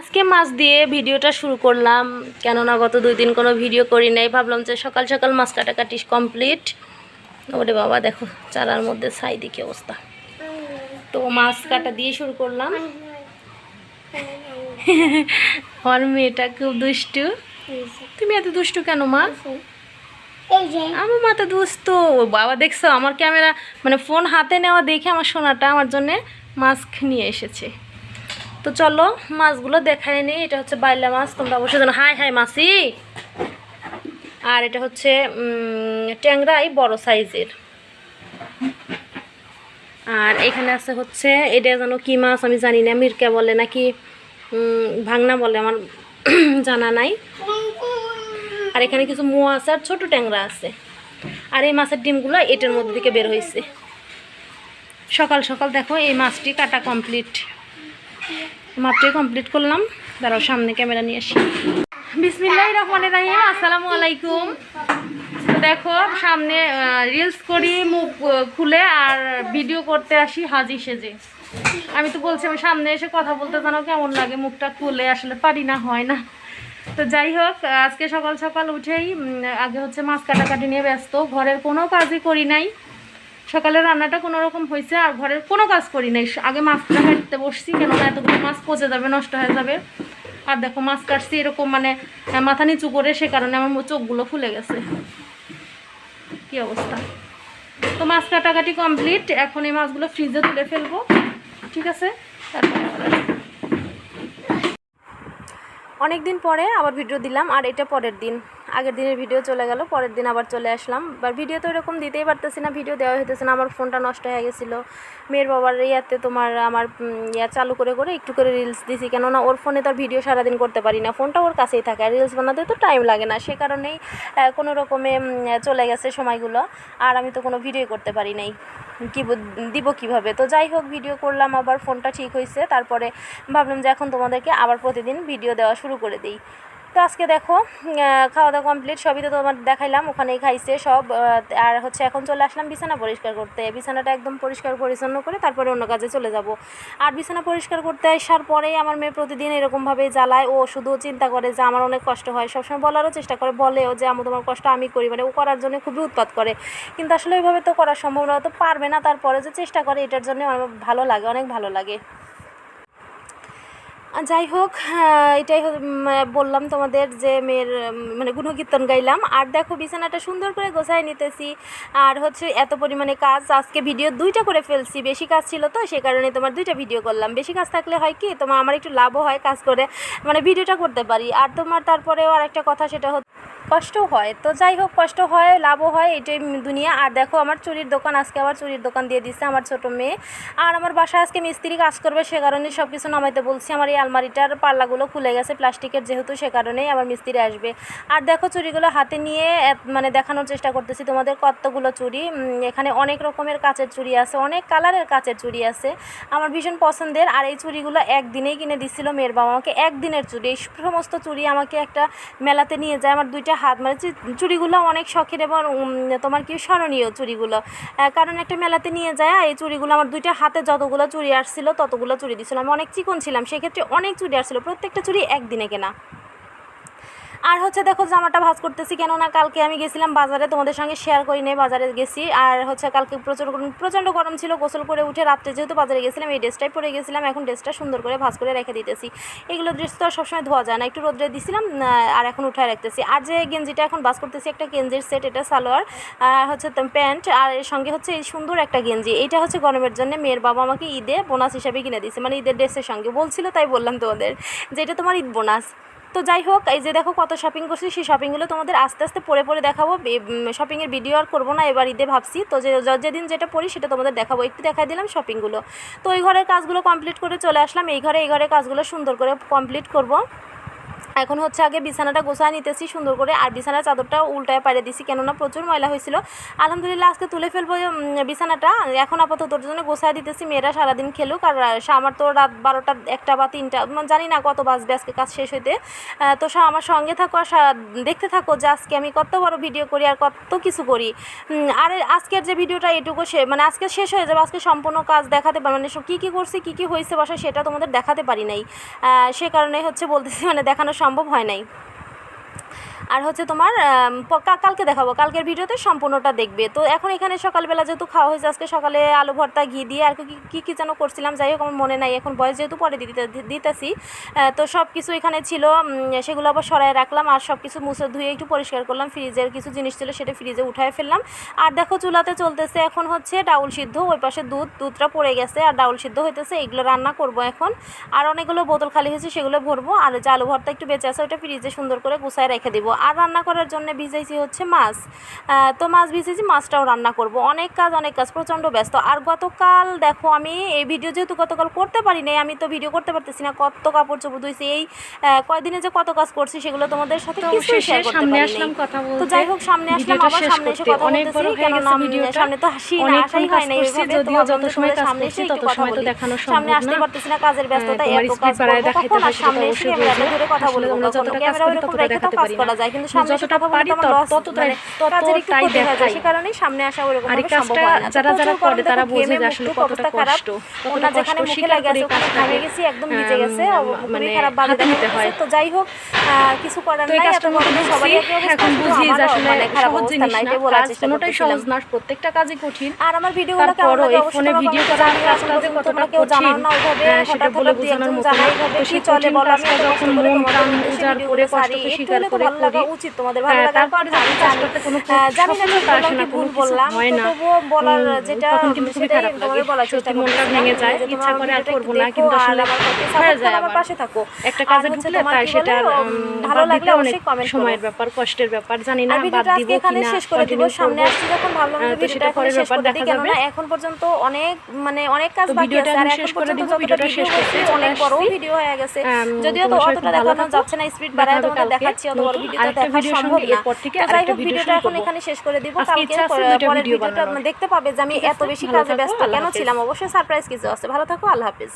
আজকে মাছ দিয়ে ভিডিওটা শুরু করলাম, কেননা গত দুই দিন কোনো ভিডিও করি নাই। ভাবলাম যে সকাল সকাল মাছ কাটা কাটাকাটি কমপ্লিট ওরে বাবা, দেখো, চারার মধ্যে ছাই দিকে অবস্থা। তো মাছ কাটা দিয়ে শুরু করলাম। আমার মেয়েটা খুব দুষ্টু। তুমি এত দুষ্টু কেন, মা? আমার মাথা দুষ্ট। বাবা, দেখছ, আমার ক্যামেরা মানে ফোন হাতে নেওয়া দেখে আমার সোনাটা আমার জন্যে মাস্ক নিয়ে এসেছে। তো চলো, মাছগুলো দেখায় নি। এটা হচ্ছে বাইলা মাছ, তোমরা অবশ্যই জানো। হাই হাই, মাসি। আর এটা হচ্ছে ট্যাংরাই বড় সাইজের। আর এখানে আছে হচ্ছে, এটা যেন কি মাছ? আমি জানি না, মিরকা বলে নাকি ভাংনা বলে, আমার জানা নাই। আর এখানে কিছু মোয়া আছে আর ছোটো ট্যাংরা আছে। আর এই মাছের ডিমগুলো এটার মধ্যে থেকে বের হয়েছে। সকাল সকাল দেখো, এই মাছটি কাটা কমপ্লিট মাত্রই কমপ্লিট করলাম। দাঁড়াও, সামনে ক্যামেরা নিয়ে আসি। বিসমিল্লাহ রহমান রাহিম, আসসালামু আলাইকুম। দেখো, সামনে রিলস করি, মুখ খুলে আর ভিডিও করতে আসি হাজি সেজে। আমি তো বলছি, আমি সামনে এসে কথা বলতে জানো কেমন লাগে, মুখটা খুলে আসলে পারি না, হয় না। তো যাই হোক, আজকে সকাল সকাল উঠেই আগে হচ্ছে মাছ কাটাকাটি নিয়ে ব্যস্ত, ঘরের কোনো কাজই করি নাই। সকালে রান্নাটা কোনো রকম হয়েছে আর ঘরের কোনো কাজ করি নাই। আগে মাছটা কাটতে বসছি, কেননা এতগুলো মাছ পচে যাবে, নষ্ট হয়ে যাবে। আর দেখো মাছ কাটছি এরকম মানে মাথা নিচু করে, সে কারণে আমার চোখগুলো ফুলে গেছে। কি অবস্থা? তো মাছ কাটাকাটি কমপ্লিট এখন এই মাছগুলো ফ্রিজে তুলে ফেলব। ঠিক আছে? তারপরে। অনেক দিন পরে আবার ভিডিও দিলাম, আর এটা পরের দিন। আগের দিনের ভিডিও চলে গেল, পরের দিন আবার চলে আসলাম। বা ভিডিও তো এরকম দিতেই পারতেছি না ভিডিও দেওয়া হইতেছে না, আমার ফোনটা নষ্ট হয়ে গেছিল। মেয়ের বাবার ইয়াতে তোমার আমার ইয়া চালু করে করে একটু করে রিলস দিছি, কেননা ওর ফোনে তো আর ভিডিও সারাদিন করতে পারি না। ফোনটা ওর কাছেই থাকে, আর রিলস বানাতে তো টাইম লাগে না। সে কারণেই কোনো রকমে চলে গেছে সময়গুলো, আর আমি তো কোনো ভিডিও করতে পারি নাই। কি দিব কীভাবে? তো যাই হোক ভিডিও করলাম, আবার ফোনটা ঠিক হয়েছে তারপরে ভাবলাম যে এখন তোমাদেরকে আবার প্রতিদিন ভিডিও দেওয়া শুরু করে দিই। তো আজকে দেখো খাওয়া দাওয়া কমপ্লিট সবই তো তোমার দেখাইলাম, ওখানেই খাইছে সব আর হচ্ছে এখন চলে আসলাম বিছানা পরিষ্কার করতে। বিছানাটা একদম পরিষ্কার পরিচ্ছন্ন করে তারপরে অন্য কাজে চলে যাব। আর বিছানা পরিষ্কার করতে আসার পরেই আমার মেয়ে প্রতিদিন এরকমভাবে জ্বালায়, ও শুধু চিন্তা করে যে আমার অনেক কষ্ট হয়। সবসময় বলারও চেষ্টা করে, বলেও যে আমি তোমার কষ্ট আমি করি। মানে ও করার জন্য খুবই উৎপাত করে। কিন্তু আসলে ওইভাবে তো করার সম্ভব না তো পারবে না, তারপরে যে চেষ্টা করে, এটার জন্য আমার ভালো লাগে, অনেক ভালো লাগে। যাই হোক এটাই উম, আহ, বললাম তোমাদের যে মেয়ের মানে গুণকীর্তন গাইলাম। আর দেখো বিছানাটা সুন্দর করে গোছায় নিতেছি। আর হচ্ছে এত পরিমাণে কাজ আজকে ভিডিও দুইটা করে ফেলছি। বেশি কাজ ছিল তো সে কারণে তোমার দুইটা ভিডিও করলাম। বেশি কাজ থাকলে হয় কি তোমার আমার একটু লাভও হয় কাজ করে মানে ভিডিওটা করতে পারি। আর তোমার তারপরেও আর একটা কথা সেটা হচ্ছে কষ্টও হয়। তো যাই হোক কষ্ট হয় লাভও হয় এটাই দুনিয়া। আর দেখো আমার চুরির দোকান আজকে আবার চুরির দোকান দিয়ে দিচ্ছে আমার ছোট মেয়ে। আর আমার বাসায় আজকে মিস্ত্রি কাজ করবে সে কারণে সব কিছু নামাইতে বলছি। আমার এই আলমারিটার পাল্লাগুলো খুলে গেছে প্লাস্টিকের, যেহেতু সে কারণেই আমার মিস্ত্রি আসবে। আর দেখো চুরিগুলো হাতে নিয়ে মানে দেখানোর চেষ্টা করতেছি তোমাদের কতগুলো চুড়ি। এখানে অনেক রকমের কাচের চুড়ি আছে, অনেক কালারের কাচের চুড়ি আছে। আমার ভীষণ পছন্দের, আর এই চুড়িগুলো একদিনেই কিনে দিচ্ছিল মেয়ের বাবা আমাকে, একদিনের চুড়ি। এই সমস্ত চুড়ি আমাকে একটা মেলাতে নিয়ে যায়, আমার দুইটা হাত মানে চুড়িগুলো অনেক শখের এবং তোমার কি স্মরণীয় চুড়িগুলো। কারণ একটা মেলাতে নিয়ে যায়, এই চুড়িগুলো আমার দুইটা হাতে যতগুলো চুড়ি আসছিল ততগুলো চুড়ি দিছিল। আমি অনেক চিকন ছিলাম, সেক্ষেত্রে অনেক চুড়ি আসছিল প্রত্যেকটা চুড়ি একদিনে কেনা। আর হচ্ছে দেখো, জামাটা ভাজ করতেছি, কেননা কালকে আমি গেছিলাম বাজারে, তোমাদের সঙ্গে শেয়ার করি নাই, বাজারে গেছি। আর হচ্ছে কালকে প্রচুর গরম- প্রচণ্ড গরম ছিল, গোসল করে উঠে রাত্রে যেহেতু বাজারে গেছিলাম, এই ড্রেসটাই পরে গেছিলাম, এখন ড্রেসটা সুন্দর করে ভাজ করে রেখে দিতেছি। এগুলো ড্রেস তো আর সবসময় ধোয়া যায় না, একটু রোদ্রে দিছিলাম আর এখন উঠায় রাখতেছি। আর যে গেঞ্জিটা এখন ভাজ করতেছি, একটা গেঞ্জির সেট এটা সালোয়ার, আর হচ্ছে প্যান্ট, আর এর সঙ্গে হচ্ছে এই সুন্দর একটা গেঞ্জি। এটা হচ্ছে গরমের জন্য মেয়ের বাবা আমাকে ঈদে বোনাস হিসাবে কিনে দিয়েছে মানে ঈদের ড্রেসের সঙ্গে। বলছিল তাই বললাম তোমাদের যে এটা তোমার ঈদ বোনাস তো যাই হোক, এই যে দেখো কত শপিং করছি, সেই শপিংগুলো তোমাদের আস্তে আস্তে পরে পরে দেখাবো। শপিংয়ের ভিডিও আর করব না, এবার ঈদে ভাবছি। তো যে যেদিন যেটা পড়ি সেটা তোমাদের দেখাবো। একটু দেখাই দিলাম শপিংগুলো তো এই ঘরের কাজগুলো কমপ্লিট করে চলে আসলাম। এই ঘরে, এই ঘরের কাজগুলো সুন্দর করে কমপ্লিট করব। এখন হচ্ছে আগে বিছানাটা গোছায় নিতেছি সুন্দর করে, আর বিছানার চাদরটা উল্টায় পাড়ে দিছি, কেননা প্রচুর ময়লা হয়েছিল। আলহামদুলিল্লাহ আজকে তুলে ফেলব বিছানাটা। এখন আপাতত তোর জন্য গোছায় দিতেছি, মেয়েরা সারাদিন খেলুক, আর আমার তো রাত বারোটা, একটা বা তিনটা জানি না কত বাজবে আজকে কাজ শেষ হইতে। তো সা- আমার সঙ্গে থাকো আর দেখতে থাকো যে আজকে আমি কত বড় ভিডিও করি আর কত কিছু করি। আর আজকের যে ভিডিওটা এটুকু সে মানে আজকে শেষ হয়ে যাবে, আজকে সম্পূর্ণ কাজ দেখাতে পার মানে কী কী করছি, কী কী হয়েছে বাসায় সেটা তোমাদের দেখাতে পারি নাই। সে কারণে হচ্ছে বলতেছি মানে দেখানো সম্ভব হয় নাই। আর হচ্ছে তোমার কালকে দেখাবো। কালকের ভিডিওতে সম্পূর্ণটা দেখবে। তো এখন এখানে সকালবেলা যেহেতু খাওয়া হয়েছে, আজকে সকালে আলু ভর্তা, ঘি দিয়ে আর কি, কী কী যেন করছিলাম, যাই হোক, আমার মনে নাই। এখন বয়স যেহেতু পরে দিতে দিতেছি। তো সব কিছু এখানে ছিল সেগুলো আবার সরাই রাখলাম আর সব কিছু মুছে ধুয়ে একটু পরিষ্কার করলাম। ফ্রিজের কিছু জিনিস ছিল সেটা ফ্রিজে উঠায় ফেললাম। আর দেখো চুলাতে চলতেছে এখন হচ্ছে ডাউল সিদ্ধ, ওই পাশে দুধ, দুধটা পড়ে গেছে আর ডাউল সিদ্ধ হইতেছে এগুলো রান্না করব এখন। আর অনেকগুলো বোতল খালি হয়েছে, সেগুলো ভরবো। আর যে আলু ভর্তা একটু বেঁচে আছে ওটা ফ্রিজে সুন্দর করে গুছায় রেখে দিব। আর রান্না করার জন্য ভিজাইছি হচ্ছে মাছ। আহ, তো মাছ ভিজেছি মাছটাও রান্না করব। অনেক কাজ অনেক কাজ প্রচণ্ড ব্যস্ত। আর গতকাল দেখো আমি এই ভিডিও যেহেতু গতকাল করতে পারি নাই আমি তো ভিডিও করতে পারতেছি না কত কাপড় চোপড় ধুইছি এই কয়দিনে যে কত কাজ করছি সেগুলো তোমাদের সাথে কিছুই শেয়ার করতে পারি তো যাই হোক সামনে আসলাম আবার সামনে এসে কথা বলতেছি কেননা সামনে তো হাসি না আসাই হয় না এইভাবে যদিও যত সময় সামনে এসে একটু কথা বলি। সামনে আসতে পারতেছি না কাজের ব্যস্ততা তোমার এত কাজ করব কখন আর সামনে এসে ক্যামেরাটা ধরে কথা বলব কখনো কাজ ক্যামেরা ওরকম রেখে তো কাজ করা না। যায় কিন্তু সামনে যতটা পারি তত- ততটাই- ততটাই হয়ে যায়। সে কারণেই সামনে আসা ওরকম আর কাজটা হয় যারা যারা করে তারা বোঝে যে আসলে কতটা কষ্ট, ওনা যেখানে মুখে লাগে আছে ওখানে ঘামে গেছি একদম ভিজে গেছে মানে খারাপ ভাবে দেখা হয়। তো যাই হোক কিছু করার নাই এত অবস্থা, এখন বুঝি যে আসলে মানে খারাপ জিনিস না, কাজ চেষ্টা কোনোটাই সহজ না, প্রত্যেকটা কাজই কঠিন আর আমার ভিডিওগুলো কেমন লাগে এই ফোনে ভিডিও জানিও। কাজটা যে কতটা কঠিন, ওইভাবে, সেটা বলে বোঝানোর মতো না। তো সেই চলে বলো, যখন মন প্রাণ উজাড় করে কষ্টকে স্বীকার করে করি। উচিত তোমাদের, ভালো হ্যাঁ, লাগার আমি জানি। আহ, জানি না ভুল বললাম, হয়। তবুও বলার যেটা তখন কিন্তু খুবই খারাপ লাগে। বলার সত্যি চেষ্টা মনটা ভেঙে যায়, ইচ্ছা করে আর করব না, কিন্তু আসলে আমার প্রতি হয়ে যায় আমার পাশে থাকো। একটা কাজে ঢুকলে কি সেটা ভালো লাগলে অনেক সময়ের ব্যাপার কষ্টের ব্যাপার জানি না বাদ দিব কিনা শেষ করে দিব সামনে। আসছি যখন ভাবলাম যে ভিডিওটা সেটা এখানে ব্যাপার দেখা যাবে। এখন পর্যন্ত অনেক মানে অনেক কাজ বাকি ভিডিওটা আছে আর এখন পর্যন্ত ভিডিওটা শেষ করছি করতে অনেক বড় ভিডিও হয়ে গেছে যদিও তো অতটা দেখানো যাচ্ছে না স্পিড বাড়ায় তোমাদের দেখাচ্ছি অত বড় ভিডিও আরেকটা দেখা ভিডিওর সম্ভব এরপর থেকে আরেকটা ভিডিও ভিডিওটা শুরু এখন এখানে শেষ করে দিব। কালকে পরের ভিডিও ভিডিওটা। দেখতে পাবে যে আমি এত বেশি কাজে ব্যস্ত। কেন ছিলাম? অবশ্যই সারপ্রাইজ কিছু আছে। ভালো থাকো আল্লাহ হাফেজ।